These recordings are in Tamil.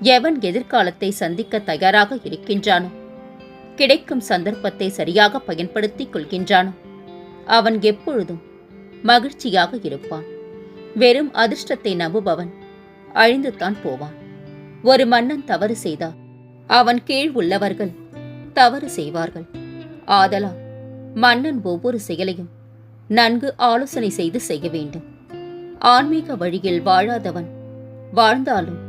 எவன் எதிர்காலத்தை சந்திக்க தயாராக இருக்கின்றானோ? கிடைக்கும் சந்தர்ப்பத்தை சரியாக பயன்படுத்திக் கொள்கின்றானோ? அவன் எப்பொழுதும் மகிழ்ச்சியாக இருப்பான். வெறும் அதிர்ஷ்டத்தை நம்புபவன் அழிந்துதான் போவான். ஒரு மன்னன் தவறு செய்தார் அவன் கீழ் உள்ளவர்கள் தவறு செய்வார்கள். ஆதலால் மன்னன் ஒவ்வொரு செயலையும் நன்கு ஆலோசனை செய்து செய்ய வேண்டும். ஆன்மீக வழியில் வாழாதவன் வாழ்ந்தாலும்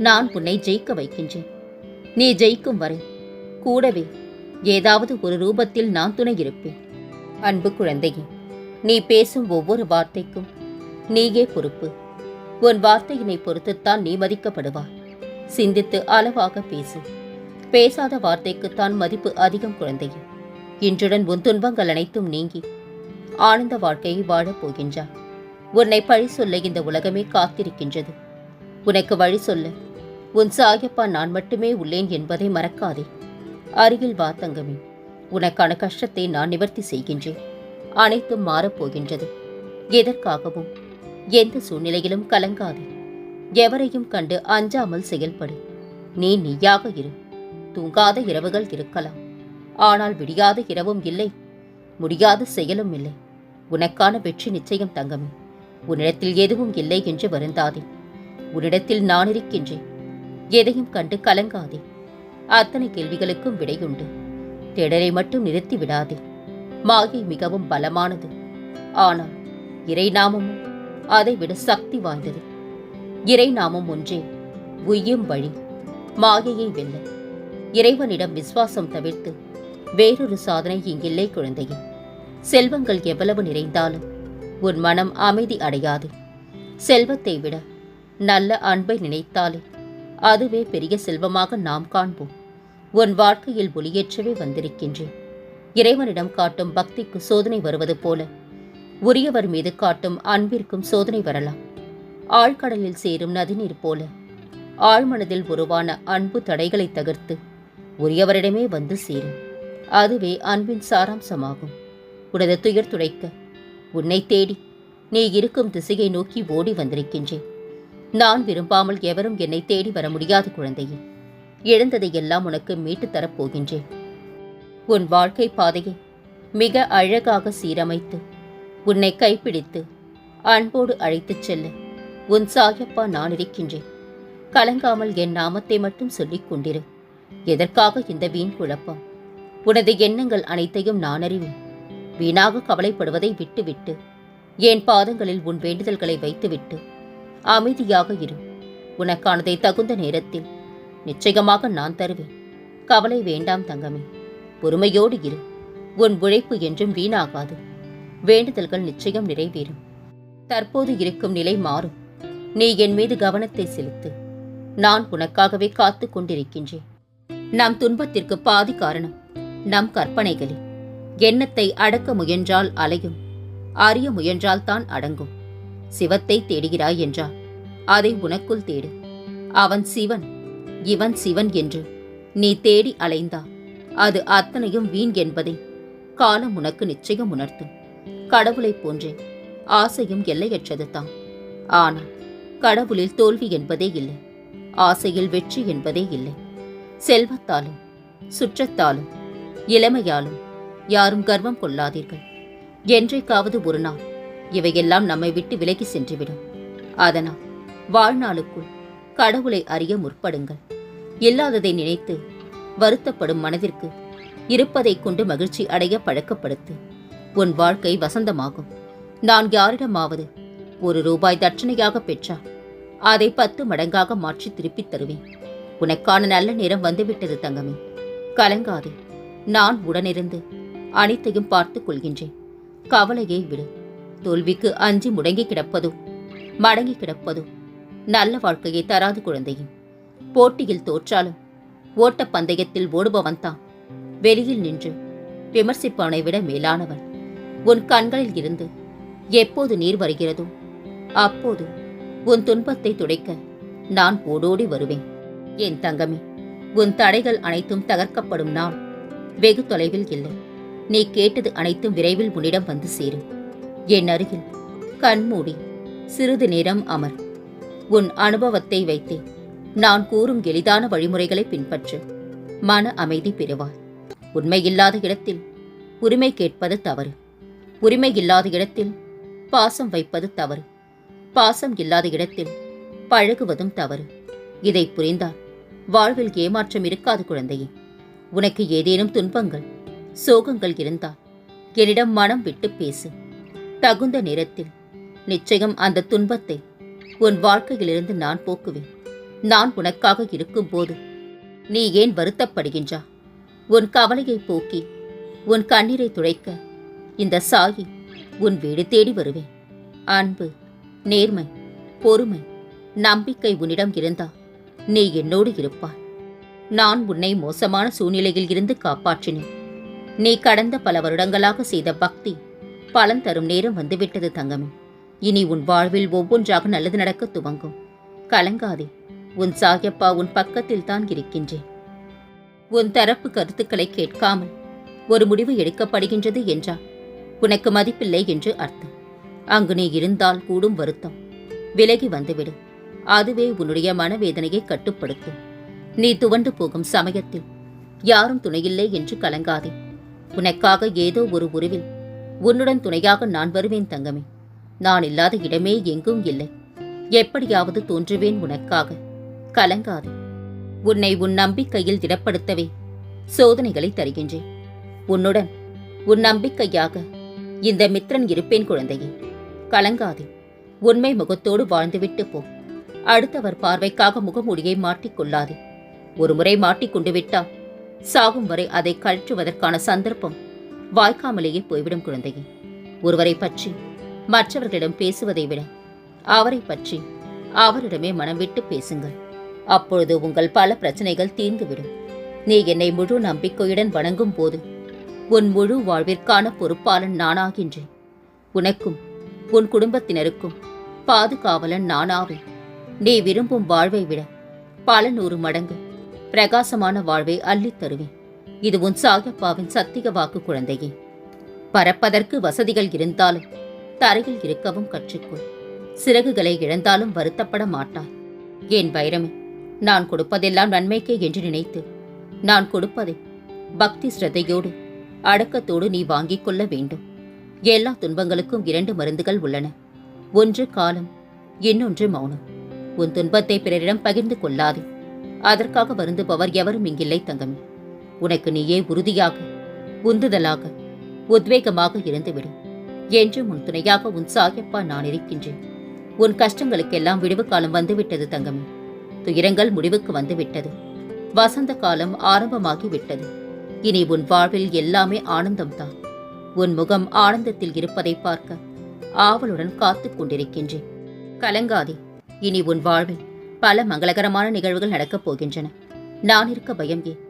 நான் உன்னை ஜெயிக்க வைக்கின்றேன். நீ ஜெயிக்கும் வரை கூடவே ஏதாவது ஒரு ரூபத்தில் நான் துணை இருப்பேன். அன்பு குழந்தையே நீ பேசும் ஒவ்வொரு வார்த்தைக்கும் நீயே பொறுப்பு. உன் வார்த்தையினை பொறுத்துத்தான் நீ மதிக்கப்படுவாய். சிந்தித்து அளவாக பேசு. பேசாத வார்த்தைக்குத்தான் மதிப்பு அதிகம் குழந்தையே. இன்றுடன் உன் துன்பங்கள் அனைத்தும் நீங்கி ஆனந்த வாழ்க்கையை வாழப் போகின்றாய். உன்னை பழி சொல்ல இந்த உலகமே காத்திருக்கின்றது. உனக்கு வழி சொல்ல உன் சாயப்பா நான் மட்டுமே உள்ளேன் என்பதை மறக்காதே. அருகில் வா தங்கமே. உனக்கான கஷ்டத்தை நான் நிவர்த்தி செய்கின்றேன். அனைத்தும் மாறப்போகின்றது. எதற்காகவும் எந்த சூழ்நிலையிலும் கலங்காதே. எவரையும் கண்டு அஞ்சாமல் செயல்படு. நீ நீயாக இரு. தூங்காத இரவுகள் இருக்கலாம். ஆனால் விடியாத இரவும் இல்லை. முடியாத செயலும் இல்லை. உனக்கான வெற்றி நிச்சயம் தங்கமே. உன்னிடத்தில் எதுவும் இல்லை என்று வருந்தாதே. உன்னிடத்தில் நான் இருக்கின்றேன். எதையும் கண்டு கலங்காதே. அத்தனை கேள்விகளுக்கும் விடையுண்டு. திடலை மட்டும் நிறுத்தி விடாதே. மாயை மிகவும் பலமானது. ஆனால் இறைநாமமும் அதைவிட சக்தி வாய்ந்தது. இறைநாமம் ஒன்றே உய்யும் வழி மாயையை வெல்ல. இறைவனிடம் விசுவாசம் தவிர்த்து வேறொரு சாதனை இங்கில்லை குழந்தையே. செல்வங்கள் எவ்வளவு நிறைந்தாலும் உன் மனம் அமைதி அடையாது. செல்வத்தை விட நல்ல அன்பை நினைத்தாலே அதுவே பெரிய செல்வமாக நாம் காண்போம். உன் வாழ்க்கையில் ஒளியேற்றவே வந்திருக்கின்றேன். இறைவனிடம் காட்டும் பக்திக்கு சோதனை வருவது போல உரியவர் மீது காட்டும் அன்பிற்கும் சோதனை வரலாம். ஆழ்கடலில் சேரும் நதிநீர் போல ஆழ்மனதில் உருவான அன்பு தடைகளை தகர்த்து உரியவரிடமே வந்து சேரும். அதுவே அன்பின் சாராம்சமாகும். உனது துயர் துடைக்க உன்னை தேடி நீ இருக்கும் திசையை நோக்கி ஓடி வந்திருக்கின்றேன். நான் விரும்பாமல் எவரும் என்னை தேடி வர முடியாது குழந்தையே. இழந்ததை எல்லாம் உனக்கு மீட்டுத் தரப் போகின்றேன். உன் வாழ்க்கை பாதையை மிக அழகாக சீரமைத்து உன்னை கைப்பிடித்து அன்போடு அழைத்துச் செல்ல உன் சாயப்பா நான் இருக்கின்றேன். கலங்காமல் என் நாமத்தை மட்டும் சொல்லிக் கொண்டிரு. எதற்காக இந்த வீண் குழப்பம்? உனது எண்ணங்கள் அனைத்தையும் நான் அறிவேன். வீணாக கவலைப்படுவதை விட்டுவிட்டு என் பாதங்களில் உன் வேண்டுதல்களை வைத்துவிட்டு அமைதியாக இரு. உனக்கானதை தகுந்த நேரத்தில் நிச்சயமாக நான் தருவேன். கவலை வேண்டாம் தங்கமே. பொறுமையோடு இரு. உன் உழைப்பு என்றும் வீணாகாது. வேண்டுதல்கள் நிச்சயம் நிறைவேறும். தற்போது இருக்கும் நிலை மாறும். நீ என் மீது கவனத்தை செலுத்து. நான் உனக்காகவே காத்து கொண்டிருக்கின்றேன். நம் துன்பத்திற்கு பாதி காரணம் நம் கற்பனைகளே. எண்ணத்தை அடக்க முயன்றால் அலையும். அறிய முயன்றால் தான் அடங்கும். சிவத்தை தேடுகிறாய் என்றார் அதை உனக்குள் தேடு. அவன் சிவன் இவன் சிவன் என்று நீ தேடி அலைந்தா அது அத்தனையும் வீண் என்பதை காலம் உனக்கு நிச்சயம் உணர்த்தும். கடவுளைப் போன்றே ஆசையும் எல்லையற்றது தான் ஆனால் கடவுளில் தோல்வி என்பதே இல்லை ஆசையில் வெற்றி என்பதே இல்லை. செல்வத்தாலும் சுற்றத்தாலும் இளமையாலும் யாரும் கர்வம் கொள்ளாதீர்கள். என்றைக்காவது ஒரு நாள் இவையெல்லாம் நம்மை விட்டு விலகி சென்றுவிடும். அதனால் வாழ்நாளுக்குள் கடவுளை அறிய முற்படுங்கள். இல்லாததை நினைத்து வருத்தப்படும் மனதிற்கு இருப்பதை கொண்டு மகிழ்ச்சி அடைய பழக்கப்படுத்து. உன் வாழ்க்கை வசந்தமாகும். நான் யாரிடமாவது ஒரு ரூபாய் தட்சணையாக பெற்றால் அதை பத்து மடங்காக மாற்றி திருப்பித் தருவேன். உனக்கான நல்ல நேரம் வந்துவிட்டது தங்கமே. கலங்காதே. நான் உடனிருந்து அனைத்தையும் பார்த்துக் கொள்கின்றேன். கவலையை விடு. தோல்விக்கு அஞ்சி முடங்கி கிடப்பதோ? மடங்கி கிடப்பதோ? நல்ல வாழ்க்கையை தராது குழந்தையும் போட்டியில் தோற்றாலும் ஓட்டப் பந்தயத்தில் ஓடுபவன் தான். வெளியில் நின்று விமர்சிப்பவனை விட மேலானவன். உன் கண்களில் இருந்து எப்போது நீர் வருகிறதோ அப்போது உன் துன்பத்தை துடைக்க நான் ஓடோடி வருவேன். என் தங்கமே உன் தடைகள் அனைத்தும் தகர்க்கப்படும் நான் வெகு தொலைவில் இல்லை. நீ கேட்டது அனைத்தும் விரைவில் உன்னிடம் வந்து சேரும். என் அருகில். கண்மூடி சிறிது நேரம் அமர். உன் அனுபவத்தை வைத்தே நான் கூறும் எளிதான வழிமுறைகளை பின்பற்று. மன அமைதி பெறுவாய். உண்மையில்லாத இடத்தில் உரிமை கேட்பது தவறு. உரிமை இல்லாத இடத்தில் பாசம் வைப்பது தவறு. பாசம் இல்லாத இடத்தில் பழகுவதும் தவறு. இதை புரிந்தால் வாழ்வில் ஏமாற்றம் இருக்காது குழந்தையே. உனக்கு ஏதேனும் துன்பங்கள் சோகங்கள் இருந்தால் என்னிடம் மனம் விட்டு பேசு. தகுந்த நேரத்தில். நிச்சயம் அந்த துன்பத்தை உன் வாழ்க்கையிலிருந்து நான் போக்குவேன். நான் உனக்காக இருக்கும்போது நீ ஏன் வருத்தப்படுகின்றா? உன் கவலையை போக்கி உன் கண்ணீரை துடைக்க இந்த சாயி உன் வீடு தேடி வருவேன். அன்பு நேர்மை பொறுமை நம்பிக்கை உன்னிடம் இருந்தா நீ என்னோடு இருப்பாய். நான் உன்னை மோசமான சூழ்நிலையில் இருந்து காப்பாற்றினேன். நீ கடந்த பல வருடங்களாக செய்த பக்தி பலன் தரும் நேரம் வந்துவிட்டது தங்கமே. இனி உன் வாழ்வில் ஒவ்வொன்றாக நல்லது நடக்க துவங்கும். கலங்காதே. உன் சாயப்பா உன் பக்கத்தில் தான் இருக்கின்றேன். உன் தரப்பு கருத்துக்களை கேட்காமல் ஒரு முடிவு எடுக்கப்படுகின்றது என்றால் உனக்கு மதிப்பில்லை என்று அர்த்தம். அங்கு நீ இருந்தால் கூடும் வருத்தம். விலகி வந்துவிடு. அதுவே உன்னுடைய மனவேதனையை கட்டுப்படுத்தும். நீ துவண்டு போகும் சமயத்தில் யாரும் துணையில்லை என்று கலங்காதே. உனக்காக ஏதோ ஒரு உருவில் உன்னுடன் துணையாக நான் வருவேன் தங்கமே. நான் இல்லாத இடமே எங்கும் இல்லை. எப்படியாவது தோன்றுவேன் உனக்காக. கலங்காது. உன்னை உன் நம்பிக்கையில் திடப்படுத்தவே சோதனைகளை தருகின்றேன். உன்னுடன் உன் நம்பிக்கையாக இந்த மித்ரன் இருப்பேன் குழந்தையே. கலங்காதே. உண்மை முகத்தோடு வாழ்ந்துவிட்டு போ. அடுத்தவர் பார்வைக்காக முகமூடியை மாட்டிக்கொள்ளாதே ஒருமுறை மாட்டிக்கொண்டு விட்டால் சாகும் வரை அதை கழற்றுவதற்கான சந்தர்ப்பம் வாய்க்காமலேயே போய்விடும் குழந்தையை. ஒருவரை பற்றி மற்றவர்களிடம் பேசுவதை விட அவரை பற்றி அவரிடமே மனம் விட்டு பேசுங்கள். அப்பொழுது உங்கள் பல பிரச்சனைகள் தீர்ந்துவிடும். நீ என்னை முழு நம்பிக்கையுடன் வணங்கும் போது உன் முழு வாழ்விற்கான பொறுப்பாளன் நானாகின்றேன். உனக்கும் உன் குடும்பத்தினருக்கும் பாதுகாவலன் நானாவேன். நீ விரும்பும் வாழ்வை விட பல நூறு மடங்கு பிரகாசமான வாழ்வை அள்ளித் தருவேன். இது உன் சாயப்பாவின் சத்திய வாக்கு குழந்தையே. பறப்பதற்கு வசதிகள் இருந்தாலும் தரையில் இருக்கவும் கற்றுக்கொள். சிறகுகளை இழந்தாலும் வருத்தப்பட மாட்டாய். ஏன் வைரமே நான் கொடுப்பதெல்லாம் நன்மைக்கே என்று நினைத்து நான் கொடுப்பதை பக்தி ஸ்ரத்தையோடு அடக்கத்தோடு நீ வாங்கிக் கொள்ள வேண்டும். எல்லா துன்பங்களுக்கும் இரண்டு மருந்துகள் உள்ளன. ஒன்று காலம் இன்னொன்று மௌனம். உன் துன்பத்தை பிறரிடம் பகிர்ந்து கொள்ளாதே. அதற்காக வருந்துபவர் எவரும் இங்கில்லை தங்கமே. உனக்கு நீயே உறுதியாக உந்துதலாக உத்வேகமாக இருந்துவிடும். என்றும் உன் துணையாக உன் சாயப்பா நான் இருக்கின்றேன். உன் கஷ்டங்களுக்கெல்லாம் விடுவு காலம் வந்துவிட்டது தங்கமே. துயரங்கள் முடிவுக்கு வந்துவிட்டது. வசந்த காலம் ஆரம்பமாகி விட்டது இனி உன் வாழ்வில் எல்லாமே ஆனந்தம்தான். உன் முகம் ஆனந்தத்தில் இருப்பதை பார்க்க ஆவலுடன் காத்துக் கொண்டிருக்கின்றேன். கலங்காதே இனி உன் வாழ்வில் பல மங்களகரமான நிகழ்வுகள் நடக்கப் போகின்றன. நான் இருக்க பயம் ஏன்?